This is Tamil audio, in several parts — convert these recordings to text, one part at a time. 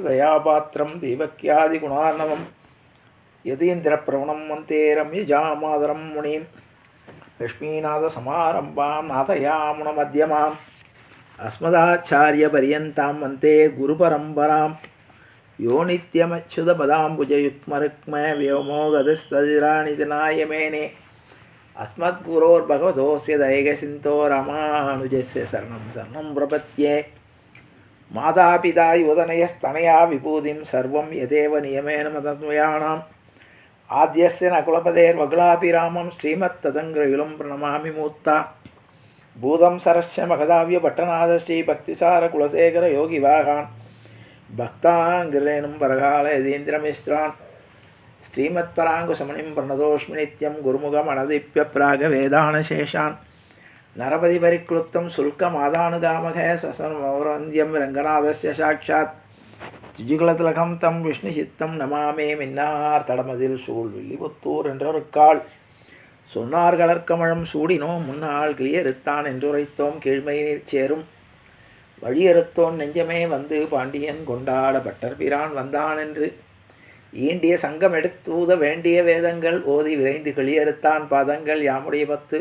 దయాపాత్రం దేవక్యాది దేవక్యాదిగుణార్ణవం యతీంద్రప్రవణం వంతే రమ్యజామాదరం మునిం. లక్ష్మీనాథసమారంభాం నాథయాముణమధ్యమాం అస్మదాచార్యపర్యంతం వంతే గురుపరంపరాం. యో నిత్యమచ్యుతపదాంబుజయుక్మరుక్మ వ్యోమోగతిస్తదిరాణి దినాయమేనే. అస్మద్గురోర్భగవతోస్య దైగసింతో రామానుజస్య శరణం శరణం ప్రపత్యే. மாதாபிதா யுதனயஸ்தனயா விபூதிம் சர்வம் எதேவ நியமேன மதத்வயானாம் ஆத்தியஸ்ய ந குலபதேர் வகுலாபிராமம் ஸ்ரீமத் ததங்கிரயுலும் பிரணமாமி மூத்தா பூதம் சரஸ்ய மகதாவிய பட்டநாத ஸ்ரீ பக்திசார குலசேகர யோகி வாகான். பக்தாங்கிரேணும் பரகால யதீந்திரமிஸ்ரான் ஸ்ரீமத் பராங்குசமணிம் பிரணதோஷ்மி நித்யம் குருமுகம் அனதிப்பிய பிராக நரபதி பரிக்ளுப்தம் சுல்கம் ஆதானுகாமக சசனம் மௌரந்தியம் ரங்கநாதஸ்ய சாட்சாத் திஜுகுலதிலகம் தம் விஷ்ணு சித்தம் நமாமே மின்னார் தடமதில் சூழ் வில்லிபுத்தூர் என்றொருக்கால் சொன்னார் கலர்கமழம் சூடினோம் முன்னால் கிளியறுத்தான் என்றுரைத்தோம் கீழ்மை நீர் சேரும்। வழியறுத்தோன் நெஞ்சமே வந்து பாண்டியன் கொண்டாட பட்டர் பிரான் வந்தான் என்று ஈண்டிய சங்கம் எடுத்தூத வேண்டிய வேதங்கள் ஓதி விரைந்து கிளியறுத்தான் பாதங்கள் யாமுடைய பத்து।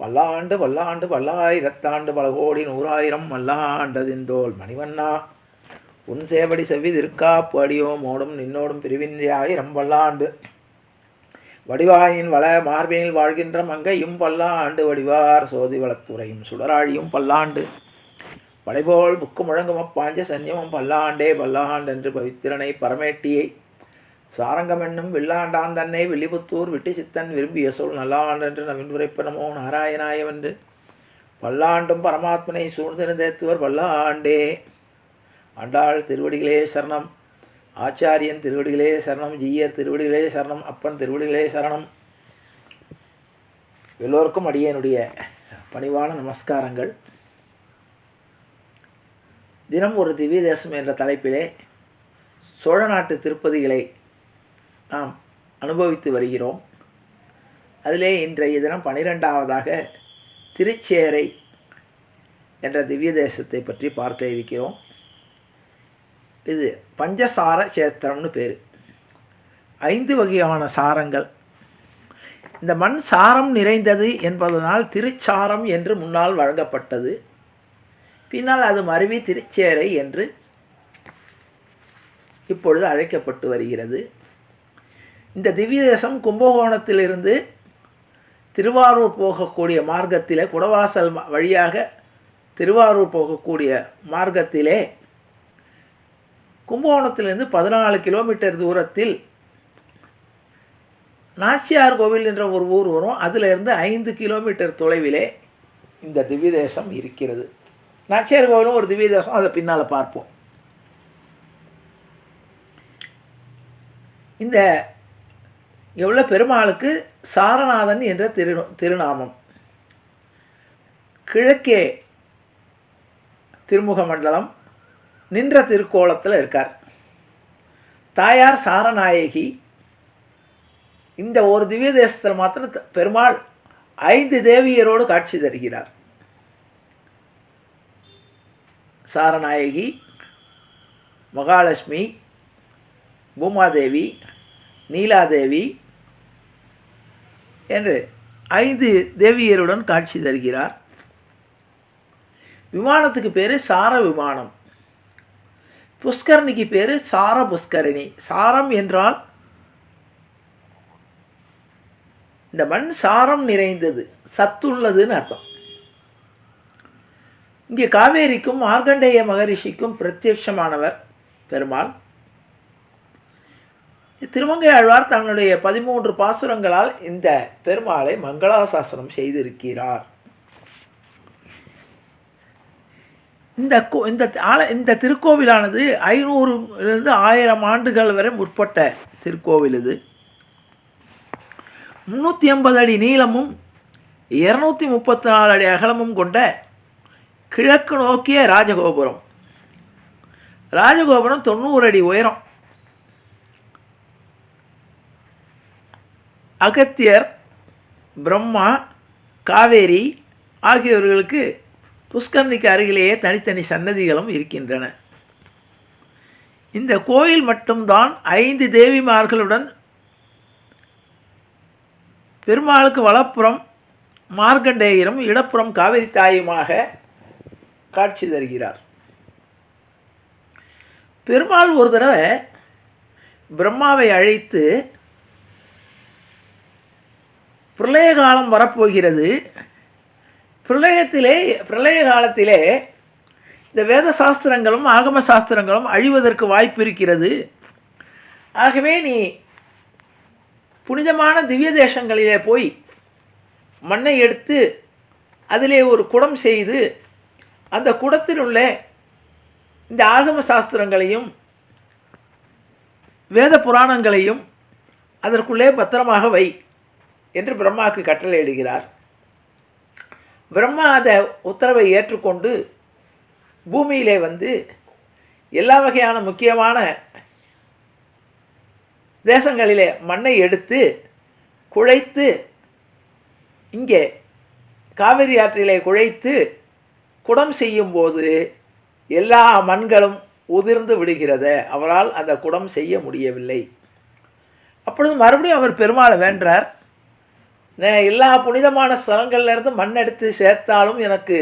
பல்லாண்டு பல்லாண்டு பல்லாயிரத்தாண்டு பல கோடி நூறாயிரம் மல்லாண்டதிந்தோல் மணிவண்ணா. உன் சேவடி செவ்வி திருக்காப்பு அடியோம் ஓடும் நின்னோடும் பிரிவின்றியாயிரம் பல்லாண்டு வடிவாயின் வள மார்பினில் வாழ்கின்ற மங்கையும் பல்லாண்டு வடிவார் சோதி வளத்துறையும் சுடராழியும் பல்லாண்டு. படைபோல் புக்கு முழங்கும் அப்பாஞ்ச சன்யமும் பல்லாண்டே பல்லாண்டென்று பவித்திரனை பரமேட்டியை சாரங்கம் என்னும் வில்லாண்டான் தன்னை வில்லிபுத்தூர் விட்டு சித்தன் விரும்பிய சொல் நல்லாண்டென்று நவின் உரைப்பனமோ நாராயணாயவென்று. பல்லாண்டும் பரமாத்மனை சூழ்ந்திருந்தேத்துவர் பல்லாண்டே. ஆண்டாள் திருவடிகளே சரணம். ஆச்சாரியன் திருவடிகளே சரணம். ஜீயர் திருவடிகளே சரணம். அப்பன் திருவடிகளே சரணம். எல்லோருக்கும் அடியனுடைய பணிவான நமஸ்காரங்கள். தினம் ஒரு திவ்ய தேசம் என்ற தலைப்பிலே சோழ நாட்டு திருப்பதிகளை நாம் அனுபவித்து வருகிறோம். அதிலே இன்றைய தினம் பனிரெண்டாவதாக திருச்சேரை என்ற திவ்ய தேசத்தை பற்றி பார்க்க இருக்கிறோம். இது பஞ்சசார சேத்திரம்னு பேர். ஐந்து வகையான சாரங்கள். இந்த மண் சாரம் நிறைந்தது என்பதனால் திருச்சாரம் என்று முன்னால் வழங்கப்பட்டது. பின்னால் அது மருவி திருச்சேரை என்று இப்பொழுது அழைக்கப்பட்டு வருகிறது. இந்த திவ்ய தேசம் கும்பகோணத்திலிருந்து திருவாரூர் போகக்கூடிய மார்க்கத்திலே குடவாசல் வழியாக திருவாரூர் போகக்கூடிய மார்க்கத்திலே கும்பகோணத்திலிருந்து பதினாலு கிலோமீட்டர் தூரத்தில் நாச்சியார் கோவில் என்ற ஒரு ஊர் வரும். அதிலிருந்து ஐந்து கிலோமீட்டர் தொலைவிலே இந்த திவ்ய தேசம் இருக்கிறது. நாச்சியார் கோவிலும் ஒரு திவ்ய தேசம் அதை பின்னால் பார்ப்போம். இந்த எவ்வளோ பெருமாளுக்கு சாரநாதன் என்ற திரு திருநாமம். கிழக்கே திருமுக மண்டலம் நின்ற திருக்கோலத்தில் இருக்கார். தாயார் சாரநாயகி இந்த ஒரு திவ்ய தேசத்தில் மாத்திரம் பெருமாள் ஐந்து தேவியரோடு காட்சி தருகிறார். சாரநாயகி மகாலட்சுமி பூமாதேவி நீலாதேவி என்று ஐந்து தேவியருடன் காட்சி தருகிறார். விமானத்துக்கு பேர் சார விமானம். புஷ்கரணிக்கு பேர் சார புஷ்கரணி. சாரம் என்றால் இந்த மண் சாரம் நிறைந்தது சத்துள்ளதுன்னு அர்த்தம். இங்கே காவேரிக்கும் மார்க்கண்டேய மகரிஷிக்கும் பிரத்யட்சமானவர் பெருமாள். திருமங்கை ஆழ்வார் தன்னுடைய பதிமூன்று பாசுரங்களால் இந்த பெருமாளை மங்களாசாசனம் செய்திருக்கிறார். இந்த கோ இந்த ஆல இந்த திருக்கோவிலானது ஐநூறுலேருந்து ஆயிரம் ஆண்டுகள் வரை முற்பட்ட திருக்கோவில் இது. முந்நூற்றி ஐம்பது அடி நீளமும் இரநூத்தி முப்பத்தி நாலு அடி அகலமும் கொண்ட கிழக்கு நோக்கிய ராஜகோபுரம். ராஜகோபுரம் தொண்ணூறு அடி உயரம். அகத்தியர் பிரம்மா காவேரி ஆகியவர்களுக்கு புஷ்கரணிக்கு அருகிலேயே தனித்தனி சன்னதிகளும் இருக்கின்றன. இந்த கோயில் மட்டும்தான் ஐந்து தேவிமார்களுடன் பெருமாளுக்கு வலப்புறம் மார்க்கண்டேயரும் இடப்புறம் காவிரி தாயுமாக காட்சி தருகிறார். பெருமாள் ஒரு தடவை பிரம்மாவை அழைத்து பிரளய காலம் வரப்போகிறது. பிரளயத்திலே பிரளய காலத்திலே இந்த வேத சாஸ்திரங்களும் ஆகம சாஸ்திரங்களும் அழிவதற்கு வாய்ப்பு இருக்கிறது. ஆகவே நீ புனிதமான திவ்ய தேசங்களிலே போய் மண்ணை எடுத்து அதிலே ஒரு குடம் செய்து அந்த குடத்தில் உள்ள இந்த ஆகம சாஸ்திரங்களையும் வேத புராணங்களையும் அதற்குள்ளே பத்திரமாக வை. என்று பிரம்மாவுக்கு கட்டளையிடுகிறார் பிரம்மா அதை உத்தரவை ஏற்றுக்கொண்டு பூமியிலே வந்து எல்லா வகையான முக்கியமான தேசங்களிலே மண்ணை எடுத்து குழைத்து இங்கே காவிரி ஆற்றிலே குழைத்து குடம் செய்யும்போது எல்லா மண்களும் உதிர்ந்து விடுகிறத. அவரால் அந்த குடம் செய்ய முடியவில்லை. அப்பொழுது மறுபடியும் அவர் பெருமாளை வேண்டார். எல்லா புனிதமான ஸ்தலங்கள்லேருந்து மண் எடுத்து சேர்த்தாலும் எனக்கு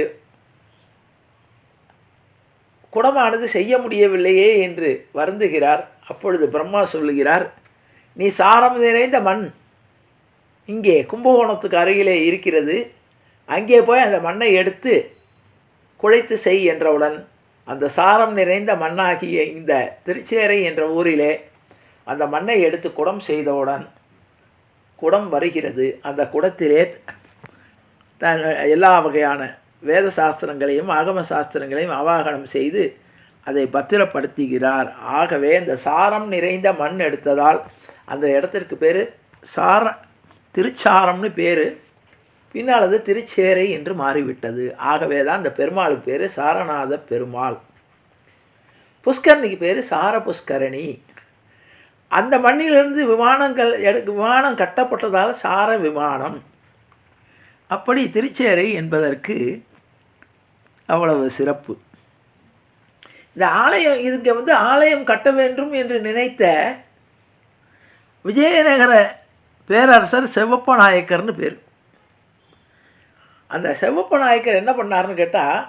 குடமானது செய்ய முடியவில்லையே என்று வருந்துகிறார். அப்பொழுது பிரம்மா சொல்லுகிறார் நீ சாரம் நிறைந்த மண் இங்கே கும்பகோணத்துக்கு அருகிலே இருக்கிறது. அங்கே போய் அந்த மண்ணை எடுத்து குழைத்து செய் என்றவுடன் அந்த சாரம் நிறைந்த மண்ணாகிய இந்த திருச்சேரை என்ற ஊரிலே அந்த மண்ணை எடுத்து குடம் செய்தவுடன் குடம் வருகிறது. அந்த குடத்திலே தன் எல்லா வகையான வேத சாஸ்திரங்களையும் ஆகம சாஸ்திரங்களையும் அவாகனம் செய்து அதை பத்திரப்படுத்துகிறார். ஆகவே இந்த சாரம் நிறைந்த மண் எடுத்ததால் அந்த இடத்திற்கு பேர் சார திருச்சாரம்னு பேர். பின்னால் அது திருச்சேரை என்று மாறிவிட்டது. ஆகவே தான் இந்த பெருமாளுக்கு பேர் சாரநாத பெருமாள். புஷ்கரணிக்கு பேர் சார புஷ்கரணி அந்த மண்ணிலிருந்து விமானங்கள் எடு விமானம் கட்டப்பட்டதால் சார விமானம். அப்படி திருச்சேரை என்பதற்கு அவ்வளவு சிறப்பு. இந்த ஆலயம் இதுங்க வந்து ஆலயம் கட்ட வேண்டும் என்று நினைத்த விஜயநகர பேரரசர் செவ்வப்ப நாயக்கர்னு பேர். அந்த செவ்வப்ப நாயக்கர் என்ன பண்ணாருன்னு கேட்டால்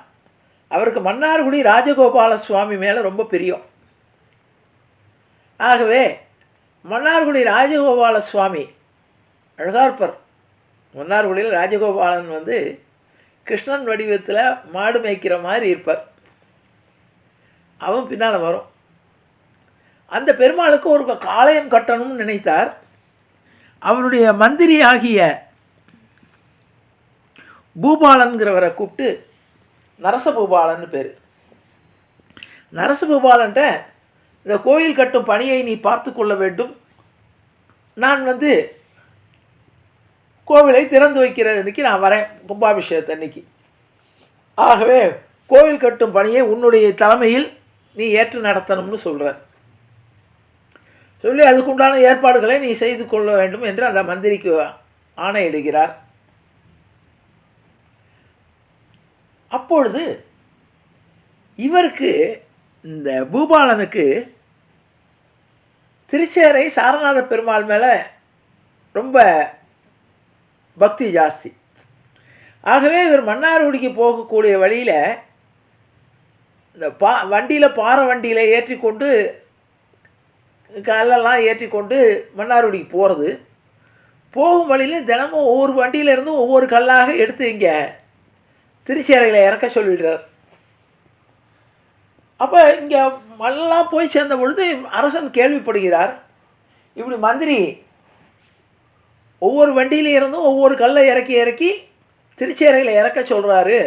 அவருக்கு மன்னார்குடி ராஜகோபால சுவாமி மேலே ரொம்ப பிரியம். ஆகவே மன்னார்குடி ராஜகோபால சுவாமி அழகார்பர் மன்னார்குடியில் ராஜகோபாலன் வந்து கிருஷ்ணன் வடிவத்தில் மாடு மேய்க்கிற மாதிரி இருப்பார். அவன் பின்னால் வரும். அந்த பெருமாளுக்கு ஒரு காளையம் கட்டணும்னு நினைத்தார். அவருடைய மந்திரி ஆகிய பூபாலன்கிறவரை கூப்பிட்டு நரசபூபாலன்னு பேர். நரசபூபாலன்ட்ட இந்த கோயில் கட்டும் பணியை நீ பார்த்து கொள்ள வேண்டும். நான் வந்து கோவிலை திறந்து வைக்கிறது அன்றைக்கி நான் வரேன் கும்பாபிஷேகத்தை அன்னைக்கு. ஆகவே கோவில் கட்டும் பணியை உன்னுடைய தலைமையில் நீ ஏற்று நடத்தணும்னு சொல்கிறார் சொல்லி அதுக்குண்டான ஏற்பாடுகளை நீ செய்து கொள்ள வேண்டும் என்று அந்த மந்திரிக்கு ஆணையிடுகிறார். அப்பொழுது இவருக்கு இந்த பூபாலனுக்கு திருச்சேரை சாரநாத பெருமாள் மேலே ரொம்ப பக்தி ஜாஸ்தி. ஆகவே இவர் மன்னார்குடிக்கு போகக்கூடிய வழியில் இந்த பா வண்டியில் பாறை வண்டியில் ஏற்றி கொண்டு கல்லெல்லாம் ஏற்றி கொண்டு மன்னார்குடிக்கு போகிறது போகும் வழியில் தினமும் ஒவ்வொரு வண்டியிலேருந்தும் ஒவ்வொரு கல்லாக எடுத்து இங்கே திருச்சேரையில் இறக்க சொல்லிடுறார். அப்போ இங்கே எல்லாம் போய் சேர்ந்த பொழுது அரசன் கேள்விப்படுகிறார். இப்படி மந்திரி ஒவ்வொரு வண்டியில இருந்தும் ஒவ்வொரு கல்லை இறக்கி இறக்கி திருச்சேரையில் இறக்க சொல்கிறாரு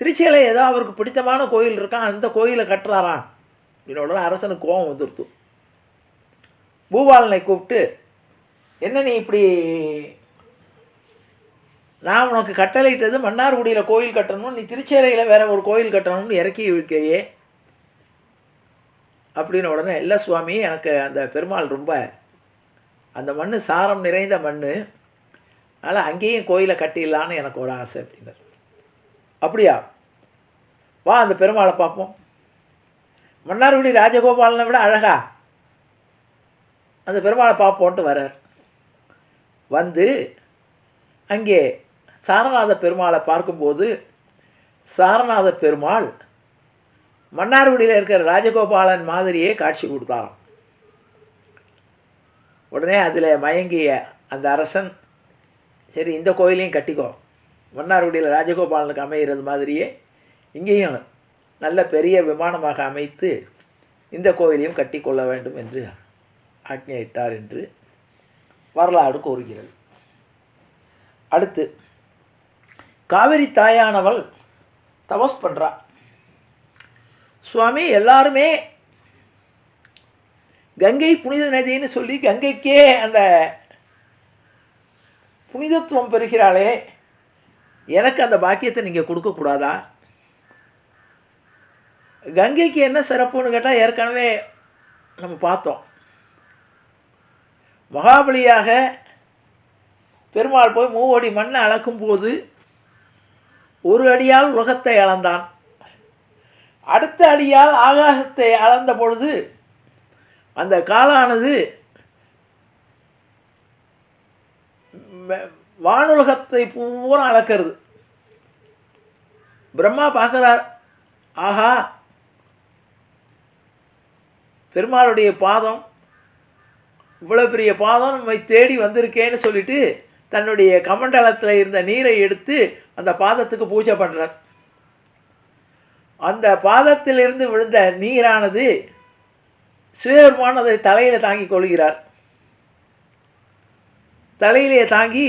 திருச்சியில் ஏதோ அவருக்கு பிடித்தமான கோயில் இருக்கான் அந்த கோயிலை கட்டுறாராம். இதோட அரசனுக்கு கோபம் வந்துடுத்து பூபாலனை கூப்பிட்டு என்ன நீ இப்படி நான் உனக்கு கட்டளையிட்டது மன்னார்குடியில் கோயில் கட்டணும் நீ திருச்சேரையில் வேறு ஒரு கோயில் கட்டணும்னு இறக்கி வைக்கையே அப்படின்னு உடனே இல்லை சுவாமி எனக்கு அந்த பெருமாள் ரொம்ப அந்த மண் சாரம் நிறைந்த மண் அதனால் அங்கேயும் கோயிலை கட்டிடலான்னு எனக்கு ஒரு ஆசை அப்படின்னார். அப்படியா? வா அந்த பெருமாளை பார்ப்போம். மன்னார்குடி ராஜகோபாலனை விட அழகா. அந்த பெருமாளை பார்ப்போன்ட்டு வரார் வந்து அங்கே சாரநாத பெருமாளை பார்க்கும்போது சாரநாத பெருமாள் மன்னார்குடியில் இருக்கிற ராஜகோபாலன் மாதிரியே காட்சி கொடுத்தாராம். உடனே அதில் மயங்கிய அந்த அரசன் சரி இந்த கோயிலையும் கட்டிக்கோ. மன்னார்குடியில் ராஜகோபாலனுக்கு அமைகிறது மாதிரியே இங்கேயும் நல்ல பெரிய விமானமாக அமைத்து இந்த கோயிலையும் கட்டி கொள்ள வேண்டும் என்று ஆக்ஞையிட்டார் என்று வரலாறு கூறுகிறது. அடுத்து காவிரி தாயானவள் தபஸ் பண்ணுறாள் சுவாமி எல்லாருமே கங்கை புனித நதின்னு சொல்லி கங்கைக்கே அந்த புனிதத்துவம் பெறுகிறாளே. எனக்கு அந்த பாக்கியத்தை நீங்கள் கொடுக்கக்கூடாதா கங்கைக்கு என்ன சிறப்புன்னு கேட்டால் ஏற்கனவே நம்ம பார்த்தோம். மகாபலியாக பெருமாள் போய் மூவடி மண்ணை அளக்கும்போது ஒரு அடியால் உலகத்தை அளந்தான். அடுத்த அடியால் ஆகாசத்தை அளந்த பொழுது அந்த காலானது வானுலகத்தை பூரா அளக்கிறது. பிரம்மா பார்க்குறார் ஆஹா பெருமாளுடைய பாதம் இவ்வளோ பெரிய பாதம் நம்மை தேடி வந்திருக்கேன்னு சொல்லிட்டு தன்னுடைய கமண்டலத்தில் இருந்த நீரை எடுத்து அந்த பாதத்துக்கு பூஜை பண்ணுறார் அந்த பாதத்திலிருந்து விழுந்த நீரானது சிவபெருமான் அதை தலையில் தாங்கி கொள்கிறார். தலையிலே தாங்கி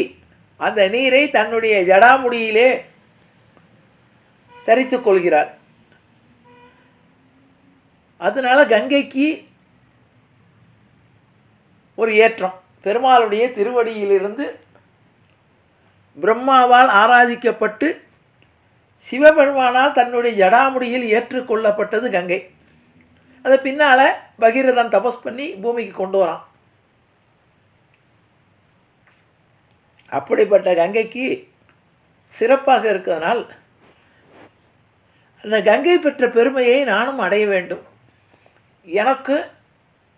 அந்த நீரை தன்னுடைய ஜடாமுடியிலே தரித்து கொள்கிறார். அதனால கங்கைக்கு ஒரு ஏற்றம். பெருமாளுடைய திருவடியிலிருந்து பிரம்மாவால் ஆராதிக்கப்பட்டு சிவபெருமானால் தன்னுடைய ஜடாமுடியில் ஏற்றுக்கொள்ளப்பட்டது கங்கை. அதை பின்னால் பகீரதன் தபஸ் பண்ணி பூமிக்கு கொண்டு வரான். அப்படிப்பட்ட கங்கைக்கு சிறப்பாக இருக்கிறதுனால் அந்த கங்கை பெற்ற பெருமையை நானும் அடைய வேண்டும். எனக்கு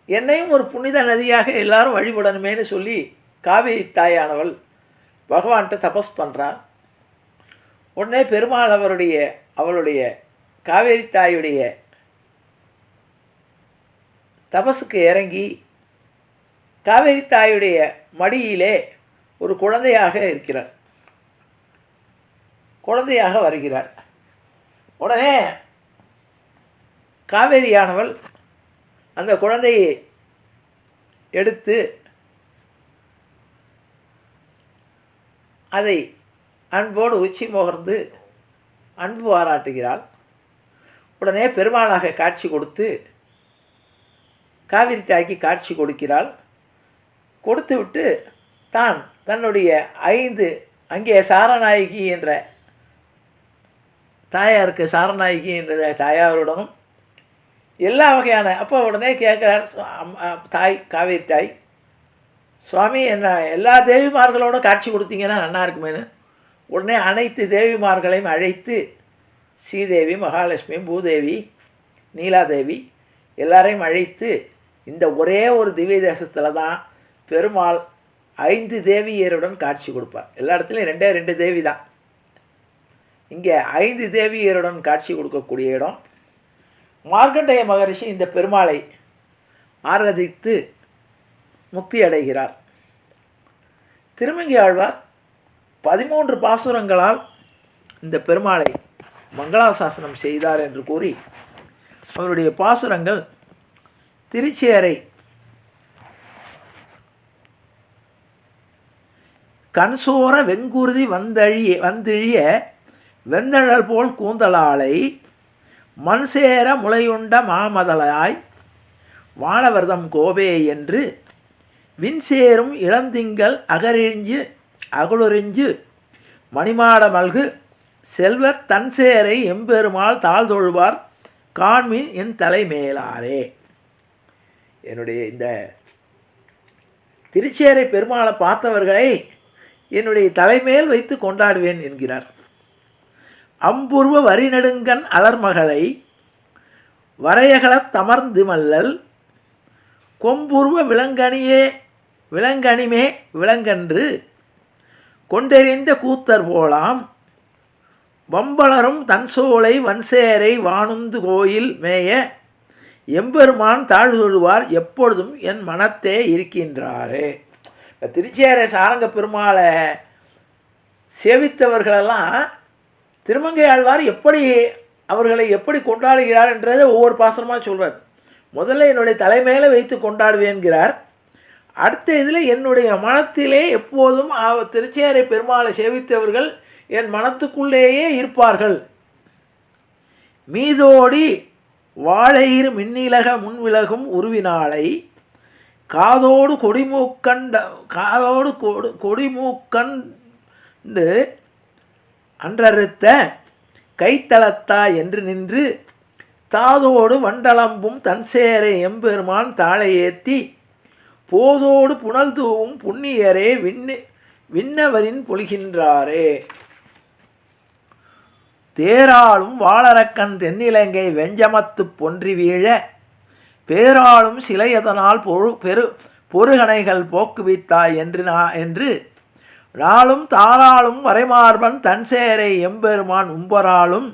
என்னையும் ஒரு புனித நதியாக எல்லாரும் வழிபடணுமேன்னு சொல்லி காவிரி தாயானவள் பகவான்கிட்ட தபஸ் பண்ணுறான் உடனே பெருமாள் அவருடைய அவளுடைய காவேரி தாயுடைய தபசுக்கு இறங்கி காவேரி தாயுடைய மடியிலே ஒரு குழந்தையாக இருக்கிறார். குழந்தையாக வருகிறார். உடனே காவேரியானவள் அந்த குழந்தையை எடுத்து அதை அன்போடு உச்சி முகர்ந்து அன்பு பாராட்டுகிறாள். உடனே பெருமாளாக காட்சி கொடுத்து காவிரி தாய்க்கு காட்சி கொடுக்கிறாள். கொடுத்து விட்டு தான் தன்னுடைய ஐந்து அங்கே சாரநாயகி என்ற தாயாருக்கு சாரநாயகி என்ற தாயாருடனும் எல்லா வகையான அப்போ உடனே கேட்குறார் அம்- தாய் காவேரி தாய் சுவாமி என்ன எல்லா தேவிமார்களோட காட்சி கொடுத்தீங்கன்னா நல்லா இருக்குமேனு? உடனே அனைத்து தேவிமார்களையும் அழைத்து ஸ்ரீதேவி மகாலட்சுமி பூதேவி நீலாதேவி எல்லாரையும் அழைத்து இந்த ஒரே ஒரு திவ்ய தேசத்தில் தான் பெருமாள் ஐந்து தேவியருடன் காட்சி கொடுப்பார். எல்லா இடத்துலையும் ரெண்டே ரெண்டு தேவி தான். இங்கே ஐந்து தேவியருடன் காட்சி கொடுக்கக்கூடிய இடம். மார்க்கண்டேய மகரிஷி இந்த பெருமாளை ஆராதித்து முக்தி அடைகிறார். திருமங்கி ஆழ்வார் பதிமூன்று பாசுரங்களால் இந்த பெருமாளை மங்களாசாசனம் செய்தார் என்று கூறி அவருடைய பாசுரங்கள் திருச்சேரை கண்சோர வெங்குருதி வந்தழிய வந்திழிய வெந்தழல் போல் கூந்தலாளை மண்சேர முளையுண்ட மாமதலாய் வானவர்தம் கோபே என்று விண்சேரும் இளந்திங்கள் அகரிஞ்சு அகுளொறிஞ்சு மணிமாட மல்கு செல்வத் தன்சேரை எம்பெருமாள் தாழ்தொழுவார் காண்மின் என் தலைமேலாரே. என்னுடைய இந்த திருச்சேரை பெருமாளை பார்த்தவர்களை என்னுடைய தலைமேல் வைத்து கொண்டாடுவேன் என்கிறார். அம்புருவ வரிநெடுங்கன் அலர்மகளை வரையகலத் தமர்ந்து மல்லல் கொம்புருவ விலங்கணியே விலங்கணிமே விலங்கன்று கொண்டெறிந்த கூத்தர் போலாம். வம்பளரும் தன்சோலை வன்சேரை வானுந்து கோயில் மேய எம்பெருமான் தாழ்வுழுவார் எப்பொழுதும் என் மனத்தே இருக்கின்றாரே. இப்போ திருச்சேரை சாரங்க பெருமாளை சேவித்தவர்களெல்லாம் திருமங்கை ஆழ்வார் எப்படி அவர்களை எப்படி கொண்டாடுகிறார் என்றதை ஒவ்வொரு பாசனமாக சொல்கிறார் முதல்ல என்னுடைய தலைமையில் வைத்து கொண்டாடுவேன்கிறார். அடுத்த இதில் என்னுடைய மனத்திலே எப்போதும் திருச்சேரை பெருமாளை சேவித்தவர்கள் என் மனத்துக்குள்ளேயே இருப்பார்கள். மீதோடி வாழையிரு மின்னிலக முன்விலகும் உருவினாளை காதோடு கொடிமூக்கண்ட காதோடு கொடு கொடிமூக்கண்டு அன்றறுத்த கைத்தளத்தா என்று நின்று தாதோடு வண்டளம்பும் தன்சேரை எம்பெருமான் தாளை ஏற்றி போதோடு புனல் தூவும் புண்ணியரே விண்ணு விண்ணவரின் பொழிகின்றாரே. தேராளும் வாளரக்கன் தென்னிலங்கை வெஞ்சமத்து பொன்றி வீழ பேராளும் சிலையதனால் பொரு பெரு பொறுகணைகள் போக்குவித்தாய் என்று நா என்று நாளும் தாராளும் வரைமார்பன் தன்சேரை எம்பெருமான் உம்பராளும்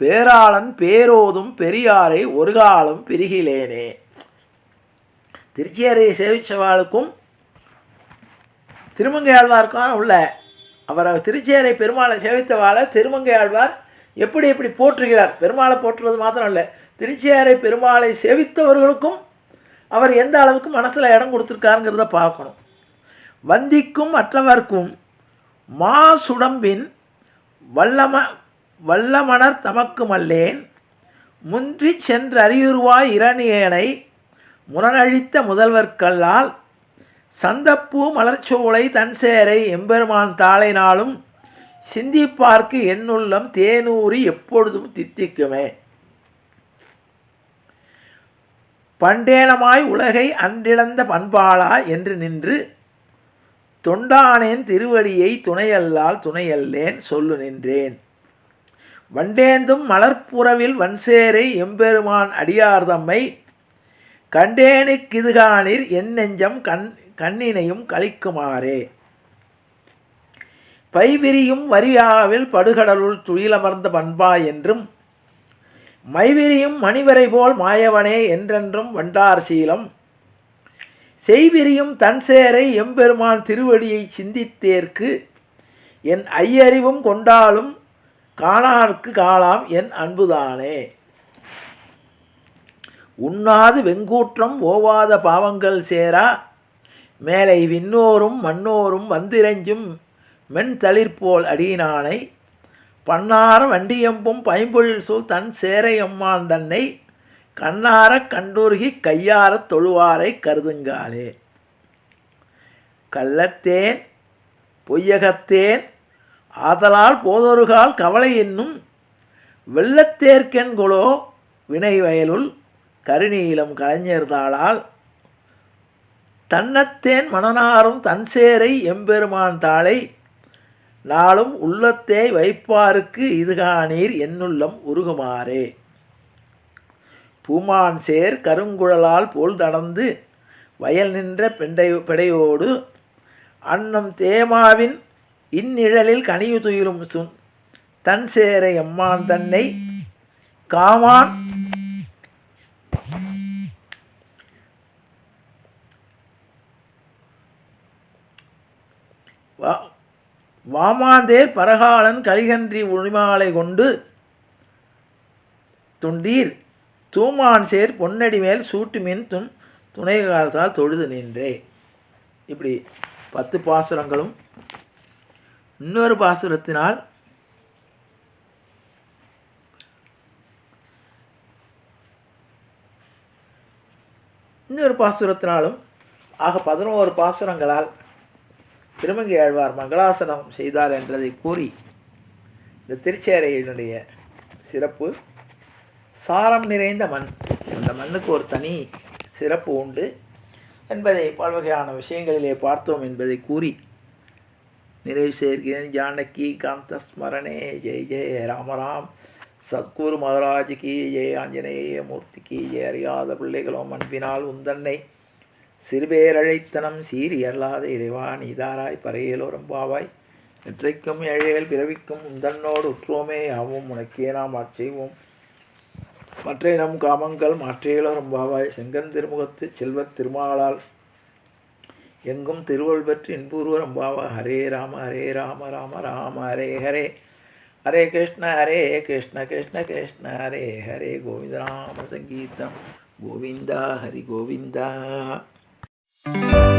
பேராளன் பேரோதும் பெரியாரை ஒரு காலம் பிரிகிலேனே. திருச்சியரை சேவிச்சவாளுக்கும் திருமங்கை ஆழ்வாருக்கும் உள்ள அவரை திருச்சேரை பெருமாளை சேவித்தவாளை திருமங்கை ஆழ்வார் எப்படி எப்படி போற்றுகிறார்? பெருமாளை போற்றுவது மாத்திரம் இல்லை திருச்சியாரை பெருமாளை சேவித்தவர்களுக்கும் அவர் எந்த அளவுக்கு மனசில் இடம் கொடுத்துருக்காருங்கிறத பார்க்கணும். வந்திக்கும் மற்றவர்க்கும் மா சுடம்பின் வல்லம வல்லமணர் தமக்குமல்லேன் முன்றி சென்றறியுருவாய் இரணியனை முரணழித்த முதல்வர்களால் சந்தப்பூ மலர்ச்சோலை தன்சேரை எம்பெருமான் தாளைனாலும் சிந்திப்பார்க்கு என்னுள்ளம் தேனூறி எப்பொழுதும் தித்திக்குமே. பண்டேனமாய் உலகை அன்றிழந்த பண்பாளா என்று நின்று தொண்டானேன் திருவடியை துணையல்லால் துணையல்லேன் சொல்லு நின்றேன். வண்டேந்தும் மலர்ப்புறவில் வன்சேரை எம்பெருமான் அடியார்தம்மை கண்டேனுக்கிதுகானிர் என் நெஞ்சம் கண் கண்ணினையும் கழிக்குமாறே. பைவிரியும் வரியாவில் படுகடலுள் துயிலமர்ந்த பண்பா என்றும் மைவிரியும் மணிவரை போல் மாயவனே என்றென்றும் வண்டார் சீலம். செய்விரியும் தன்சேரை எம்பெருமான் திருவடியை சிந்தித்தேற்கு என் ஐயறிவும் கொண்டாலும் காணார்க்கு காலாம் என் அன்புதானே. உண்ணாது வெங்கூற்றம் ஓவாத பாவங்கள் சேரா. மேலை விண்ணோரும் மண்ணோரும் வந்திரஞ்சும் மென்தளிர்போல் அடியினானை. பன்னார வண்டியம்பும் பைம்பொழில் சூழ் தன் சேரையம்மான் தன்னை. கண்ணாரக் கண்டுருகி கையாரத் தொழுவாரை கருதுங்காலே. கள்ளத்தேன் பொய்யகத்தேன் ஆதலால் போதொருகால் கவலை என்னும். வெள்ளத்தேர்க்கென்கொலோ வினை வயலுள் கருநீலம் கலைஞர்தாளால் தன்னத்தேன் மணனாரும் தன்சேரை எம்பெருமான் தாளை நாளும் உள்ளத்தே வைப்பாருக்கு இதுகானீர் என்னுள்ளம் உருகுமாறே. பூமான் சேர் கருங்குழலால் போல் தடந்து வயல் நின்ற பெண்டை பெடையோடு அன்னம் தேமாவின் இந்நிழலில் கனியுதுயிலும் சுன் தன் சேரை எம்மான் தன்னை காமான் வா வாமாந்தேர் பரகாலன் கலிகன்றி உரிமாலை கொண்டு தொண்டீர். தூமான் சேர் பொன்னடி மேல் சூட்டுமின் தும் துணை காலத்தால் தொழுது நின்றே. இப்படி பத்து பாசுரங்களும் இன்னொரு பாசுரத்தினால் இன்னொரு பாசுரத்தினாலும் ஆக பதினோரு பாசுரங்களால் திருமங்கை ஆழ்வார் மங்களாசனம் செய்தார் என்றதை கூறி இந்த திருச்சேரையினுடைய சிறப்பு சாரம் நிறைந்த மண். அந்த மண்ணுக்கு ஒரு தனி சிறப்பு உண்டு. என்பதை பல்வகையான விஷயங்களிலே பார்த்தோம் என்பதை கூறி நிறைவு சேர்க்கிறேன் ஜானகி காந்த ஸ்மரணே ஜெய் ஜெய ராமராம் சத்குரு மகராஜிக்கு ஜெய ஆஞ்சநேய மூர்த்தி கி ஜெய அறியாத பிள்ளைகளும் அன்பினால் உந்தன்னை சிறுபேரழைத்தனம் சீரி அல்லாத இறைவா நீதாராய் பறையலோரம் பாவாய் நெற்றைக்கும் ஏழைகள் பிறவிக்கும் உந்தன்னோடு உற்றோமே ஆவும் உனக்கே நாம் ஆட்செய்வோம் மற்ற நம் காமங்கள் மாற்றேலோரும் பாவாய் செங்கன் செல்வத் திருமாலால் எங்கும் திருவள் பற்றி இன்பூர்வரம் பாவா ஹரே ராம ஹரே ராம ராம ராம ஹரே ஹரே. ஹரே கிருஷ்ண ஹரே கிருஷ்ண கிருஷ்ண கிருஷ்ண ஹரே ஹரே கோவிந்த ராம சங்கீதம். கோவிந்தா ஹரி கோவிந்தா. Thank you.